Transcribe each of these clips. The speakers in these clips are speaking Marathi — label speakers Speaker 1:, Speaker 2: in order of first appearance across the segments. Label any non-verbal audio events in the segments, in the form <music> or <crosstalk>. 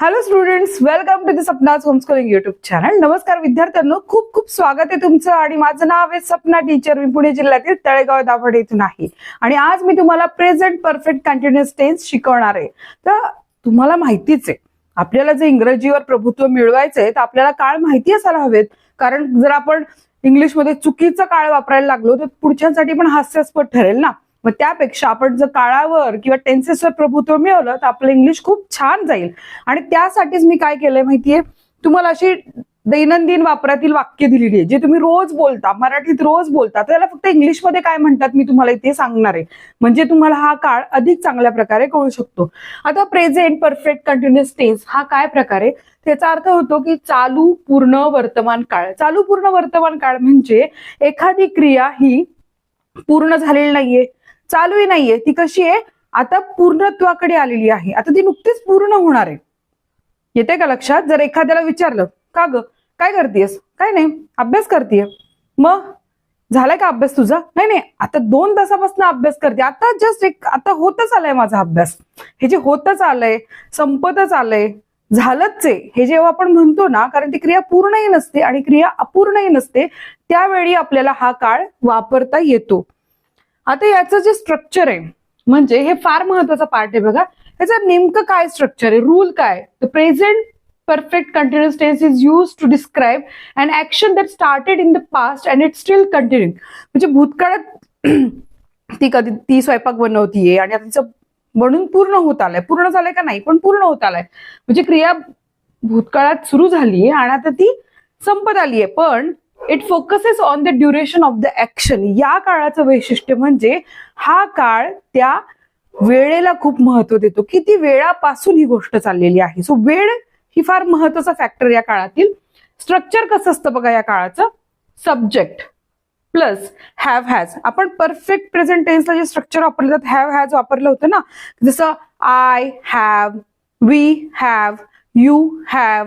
Speaker 1: Hello students welcome to the Sapna's homeschooling YouTube channel नमस्कार विद्यार्थ्यांनो. खूप खूप स्वागत आहे तुमचं. आणि माझं नाव आहे सपना टीचर मी पुणे जिल्ह्यातील तळेगाव दाभड इथून आहे. आणि आज मी तुम्हाला प्रेझेंट परफेक्ट कंटिन्युअस टेन्स शिकवणार आहे. तर तुम्हाला माहितीच आहे आपल्याला जे इंग्रजीवर प्रभुत्व मिळवायचंय तर आपल्याला काळ माहिती असायला हवेत. कारण जर आपण इंग्लिशमध्ये चुकीचा काळ वापरायला लागलो तर पुढच्यासाठी पण हास्यास्पद ठरेल ना? मग त्यापेक्षा आपण जर काळावर किंवा टेन्सेसवर प्रभुत्व मिळवलं तर आपलं इंग्लिश खूप छान जाईल. आणि त्यासाठीच मी काय केलंय माहितीये? तुम्हाला अशी दैनंदिन वापरातील वाक्य दिलेली आहे जे तुम्ही रोज बोलता मराठीत रोज बोलता तर त्याला फक्त इंग्लिशमध्ये काय म्हणतात मी तुम्हाला इथे सांगणार आहे. म्हणजे तुम्हाला हा काळ अधिक चांगल्या प्रकारे कळू शकतो. आता प्रेझेंट परफेक्ट कंटिन्युअस टेन्स हा काय प्रकारे? त्याचा अर्थ होतो की चालू पूर्ण वर्तमान काळ. चालू पूर्ण वर्तमान काळ म्हणजे एखादी क्रिया ही पूर्ण झालेली नाहीये. चालूही नाहीये. ती कशी आहे? आता पूर्णत्वाकडे आलेली आहे. आता ती नुकतीच पूर्ण होणार आहे. येते का लक्षात? जर एखाद्याला विचारलं का ग? काय करतेस काय नाही? अभ्यास करतेय. मग झालाय का अभ्यास तुझा? नाही नाही. आता दोन तासापासून अभ्यास करते. आता जस्ट एक आता होतच आलाय माझा अभ्यास. हे जे होतच आलंय संपतच आलंय झालंच आहे. हे जेव्हा आपण म्हणतो ना कारण ती क्रिया पूर्णही नसते आणि क्रिया अपूर्णही नसते त्यावेळी आपल्याला हा काळ वापरता येतो. आता याचं जे स्ट्रक्चर आहे म्हणजे हे फार महत्त्वाचा पार्ट आहे बघा. याचं नेमकं काय स्ट्रक्चर आहे? रूल काय? The present perfect continuous tense is used to describe an action that started in the past and it's still continuing. म्हणजे भूतकाळात <clears throat> ती कधी ती स्वयंपाक बनवतीये आणि आता तिचं बनून पूर्ण होत आलंय. पूर्ण झालंय का नाही? पण पूर्ण होत आलाय. म्हणजे क्रिया भूतकाळात सुरू झालीये आणि आता ती संपत आलीये. पण it focuses on the duration of the action या काळाचं वैशिष्ट्य म्हणजे हा काळ त्या वेळेला खूप महत्त्व देतो. किती वेळापासून ही गोष्ट चाललेली आहे? सो वेळ ही फार महत्त्वाचा फॅक्टर या काळातील. स्ट्रक्चर कसं असतं बघा या काळाचं? सब्जेक्ट प्लस हॅव हॅज आपण परफेक्ट प्रेझेंट टेन्सला जे स्ट्रक्चर वापरलं जात हॅव हॅज वापरलं होतं ना? जसं I have we have you have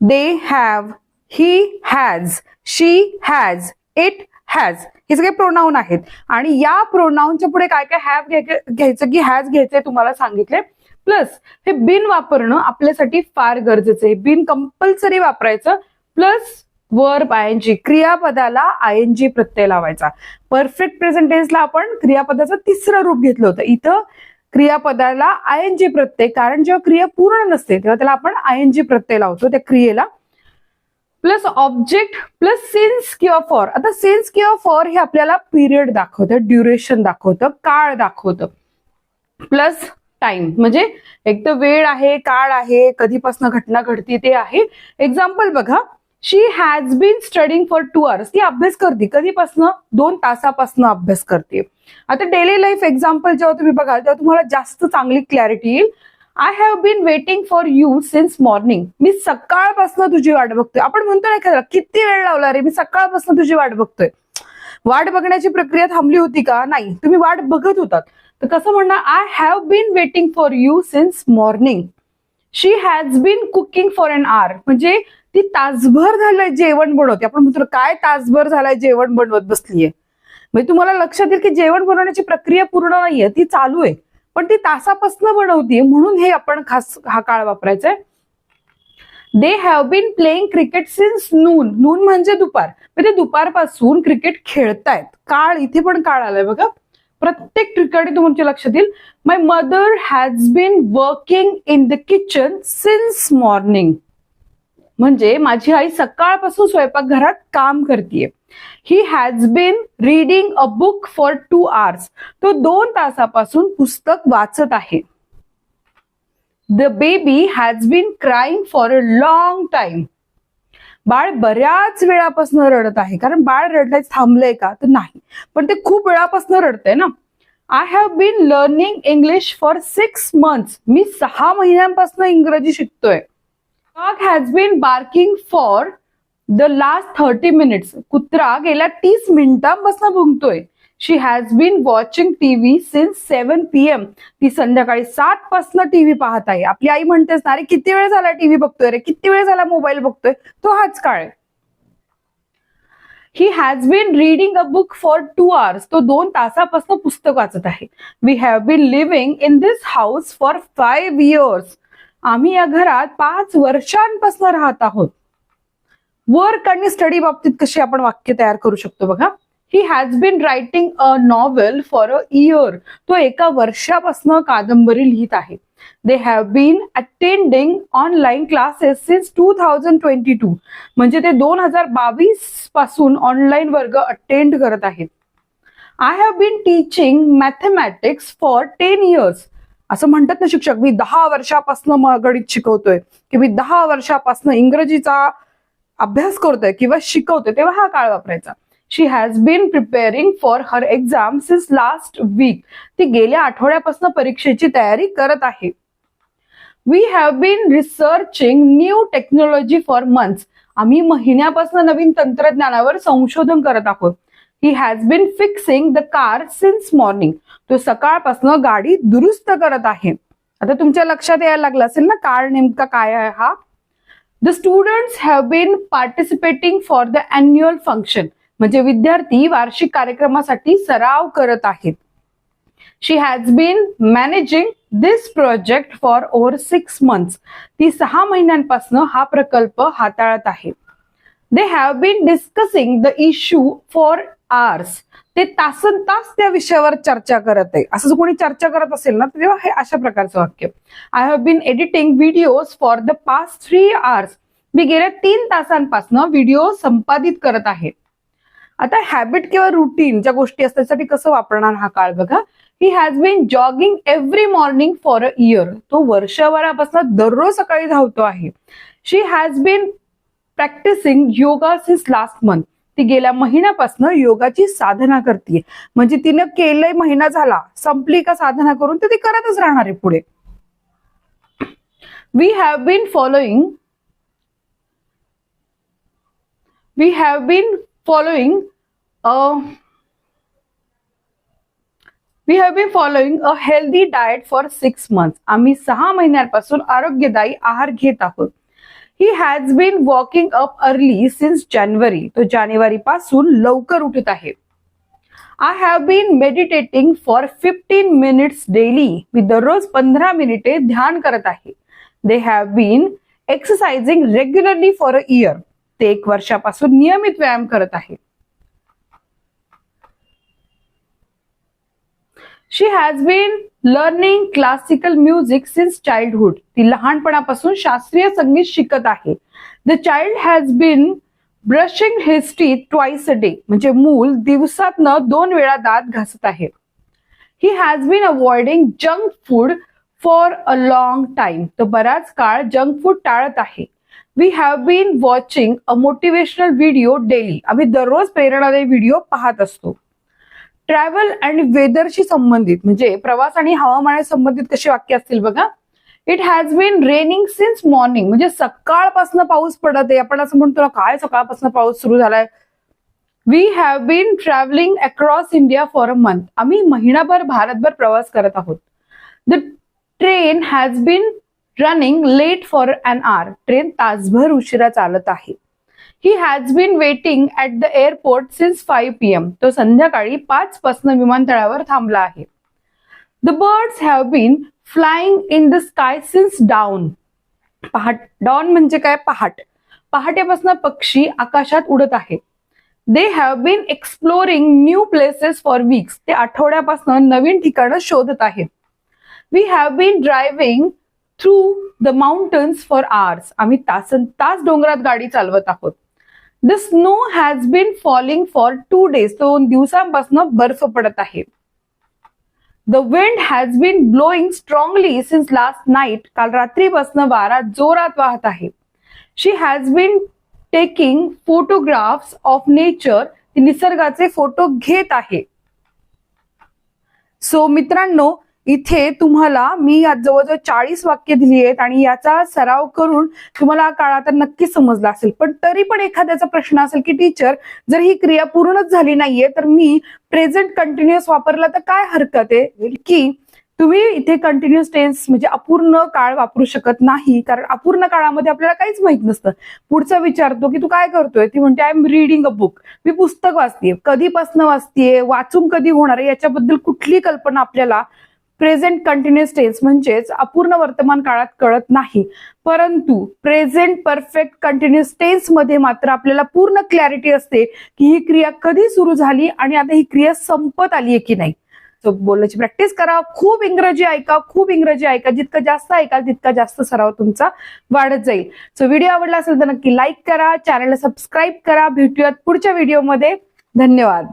Speaker 1: they have he has she has it has हे सगळे प्रोनाऊन आहेत. आणि या प्रोनाऊनच्या पुढे काय काय हॅव घ्यायचं की हॅज घ्यायचंय तुम्हाला सांगितले. प्लस हे बिन वापरणं आपल्यासाठी फार गरजेचं आहे. बिन कंपल्सरी वापरायचं. Plus verb I N G क्रियापदाला I N G प्रत्यय लावायचा. परफेक्ट प्रेझेंटेन्सला आपण क्रियापदाचं तिसरं रूप घेतलं होतं. इथं क्रियापदाला आय एन जी प्रत्यय कारण जेव्हा क्रिया पूर्ण नसते तेव्हा त्याला आपण आय एन जी प्रत्यय लावतो. त्या क्रियेला प्लस ऑब्जेक्ट प्लस सिन्स किंवा फॉर. आता सिन्स किंवा फॉर हे आपल्याला पिरियड दाखवतं ड्युरेशन दाखवतं काळ दाखवतं. Plus time. म्हणजे एक तर वेळ आहे काळ आहे कधीपासून घटना घडती ते आहे. एक्झाम्पल बघा she has been studying for two hours ती अभ्यास करते. कधीपासून? दोन तासापासून अभ्यास करते. आता डेली लाईफ एक्झाम्पल जेव्हा तुम्ही बघाल तेव्हा तुम्हाला जास्त चांगली क्लॅरिटी येईल. I have been waiting for you since morning मी सकाळपासून तुझी वाट बघतोय. आपण म्हणतो ना एखाद्याला किती वेळ लावला रे? मी सकाळपासून तुझी वाट बघतोय. वाट बघण्याची प्रक्रिया थांबली होती का? नाही. तुम्ही वाट बघत होतात. तर कसं म्हणणार? I have been waiting for you since morning she has been cooking for an hour म्हणजे ती तासभर झालंय जेवण बनवते. आपण म्हणतो काय तासभर झालाय जेवण बनवत बसलीये? म्हणजे तुम्हाला लक्षात येईल की जेवण बनवण्याची प्रक्रिया पूर्ण नाहीये. ती चालू आहे. पण ती तासापासून बनवतीये म्हणून हे आपण खास हा काळ वापरायचा आहे they have been playing cricket since noon noon म्हणजे दुपार. म्हणजे दुपारपासून क्रिकेट खेळतायत. काळ इथे पण काळ आलाय बघा. प्रत्येक ठिकाणी तुमच्या लक्षात येईल. My mother has been working in the kitchen since morning म्हणजे माझी आई सकाळपासून स्वयंपाकघरात काम करते he has been reading a book for two hours तो दोन तासापासून पुस्तक वाचत आहे. The baby has been crying for a long time बाळ बऱ्याच वेळापासून रडत आहे. कारण बाळ रडलाय थांबलंय का? तर नाही. पण ते खूप वेळापासून रडतंय ना. I have been learning English for six months मी सहा महिन्यांपासून इंग्रजी शिकतोय. Dog has been barking for the last thirty minutes कुत्रा गेल्या तीस मिनिटांपासून भुंकतोय. She has been watching TV since seven P M ती संध्याकाळी सात पासन टीव्ही पाहत आहे. आपली आई म्हणतेस ना अरे किती वेळ झाला टीव्ही बघतोय रे? किती वेळ झाला मोबाईल बघतोय? तो हाच काळ he has been reading a book for two hours तो दोन तासापासून पुस्तक वाचत आहे. We have been living in this house for five years आम्ही या घरात पाच वर्षांपासून राहत आहोत. वर्क आणि स्टडी बाबतीत कशी आपण वाक्य तयार करू शकतो बघा. He has been writing a novel for a year तो एका वर्षापासून कादंबरी लिहित आहे. They have been attending online classes since two thousand twenty two म्हणजे ते दोन हजार बावीसपासून ऑनलाईन वर्ग अटेंड करत आहेत. I have been teaching mathematics for ten years असं म्हणतात ना शिक्षक मी दहा वर्षापासून गणित शिकवतोय की मी दहा वर्षापासून इंग्रजीचा अभ्यास करतोय किंवा शिकवतोय तेव्हा हा काळ वापरायचा. She has been preparing for her exam since last week ती गेल्या आठवड्यापासून परीक्षेची तयारी करत आहे. We have been researching new technology for months आम्ही महिन्यापासून नवीन तंत्रज्ञानावर संशोधन करत आहोत. He has been fixing the car since morning तो सकाळपासून गाडी दुरुस्त करत आहे. आता तुमच्या लक्षात यायला लागलं असेल ना कार नेमका काय आहे हा? The students have been participating for the annual function म्हणजे विद्यार्थी वार्षिक कार्यक्रमासाठी सराव करत आहेत. She has been managing this project for over six months ती सहा महिन्यांपासून हा प्रकल्प हाताळत आहे. They have been discussing the issue for hours ते तासन तास त्या विषयावर चर्चा करत आहे. असं जर कोणी चर्चा करत असेल ना तेव्हा हे अशा प्रकारचं वाक्य. I have been editing videos for the past three hours मी गेल्या तीन तासांपासून व्हिडिओ संपादित करत आहे. आता हॅबिट किंवा रुटीन ज्या गोष्टी असतात त्यासाठी कसं वापरणार हा काळ बघा. He has been jogging every morning for a year तो वर्षभरापासून दररोज सकाळी धावतो आहे. She has been practising yoga since last month ती गेल्या महिन्यापासून योगाची साधना करते म्हणजे तिनं केलंय महिना झाला संपली का साधना करून तर ती करतच राहणार आहे पुढे. We have been following we have been following we have been following a healthy diet for six month आम्ही सहा महिन्यांपासून आरोग्यदायी आहार घेत आहोत. He has been walking up early since January तो जानेवारी पासून लवकर उठत आहे. I have been meditating for fifteen minutes daily मी दररोज पंधरा मिनिटे ध्यान करत आहे. They have been exercising regularly for a year ते एक वर्षापासून नियमित व्यायाम करत आहे. She has been learning classical music since childhood ती लहानपणापासून शास्त्रीय संगीत शिकत आहे. The child has been brushing his teeth twice a day म्हणजे मूल दिवसातनं दोन वेळा दात घासत आहे. He has been avoiding junk food for a long time तो बराच काळ जंक फूड टाळत आहे. We have been watching a motivational video daily आम्ही दररोज प्रेरणादायी व्हिडिओ पाहत असतो. ट्रॅव्हल आणि वेदरशी संबंधित म्हणजे प्रवास आणि हवामाना संबंधित कशी वाक्य असतील बघा. It has been raining since morning म्हणजे सकाळपासून पाऊस पडत आहे. आपण असं म्हणतो काय सकाळपासून पाऊस सुरू झालाय? We have been travelling across India for a month आम्ही महिनाभर भारतभर प्रवास करत आहोत. The train has been running late for an hour train तासभर उशिरा चालत आहे. He has been waiting at the airport since five P M तो संध्याकाळी पाच पासन विमानतळावर थांबला आहे. The birds have been flying in the sky since dawn पहाट डॉन म्हणजे काय? पहाट. पहाटेपासून पक्षी आकाशात उडत आहेत they have been exploring new places for weeks ते आठवड्यापासून नवीन ठिकाणं शोधत आहेत. We have been driving through the mountains for hours आम्ही तासन तास डोंगरात गाडी चालवत आहोत. The snow has been falling for two days दोन दिवसांपासून बर्फ पडत आहे. The wind has been blowing strongly since last night काल रात्रीपासून वारा जोरात वाहत आहे. She has been taking photographs of nature निसर्गाचे फोटो घेत आहे. सो मित्रांनो इथे तुम्हाला मी जवळजवळ चाळीस वाक्य दिली आहेत आणि याचा सराव करून तुम्हाला हा काळ आता नक्की समजला असेल. पण तरी पण एखाद्याचा प्रश्न असेल की टीचर जर ही क्रिया पूर्णच झाली नाहीये तर मी प्रेझेंट कंटिन्युअस वापरला तर काय हरकत आहे? की तुम्ही इथे कंटिन्युअस टेन्स म्हणजे अपूर्ण काळ वापरू शकत नाही कारण अपूर्ण काळामध्ये आपल्याला काहीच माहीत नसतं. पुढचा विचारतो की तू काय करतोय? ती म्हणते I am reading a book मी पुस्तक वाचतेय. कधीपासून वाचतेय? वाचून कधी होणार आहे? याच्याबद्दल कुठली कल्पना आपल्याला प्रेझेंट कंटिन्युअस टेन्स म्हणजेच अपूर्ण वर्तमान काळात कळत नाही. परंतु प्रेझेंट परफेक्ट कंटिन्युअस टेन्समध्ये मात्र आपल्याला पूर्ण क्लॅरिटी असते की ही क्रिया कधी सुरू झाली आणि आता ही क्रिया संपत आली आहे की नाही. सो बोलायची प्रॅक्टिस करा. खूप इंग्रजी ऐका खूप इंग्रजी ऐका. जितकं जास्त ऐकाल तितका जास्त सराव तुमचा वाढत जाईल. सो व्हिडिओ आवडला असेल तर नक्की लाईक करा. चॅनलला सबस्क्राईब करा. भेटूयात पुढच्या व्हिडिओमध्ये धन्यवाद.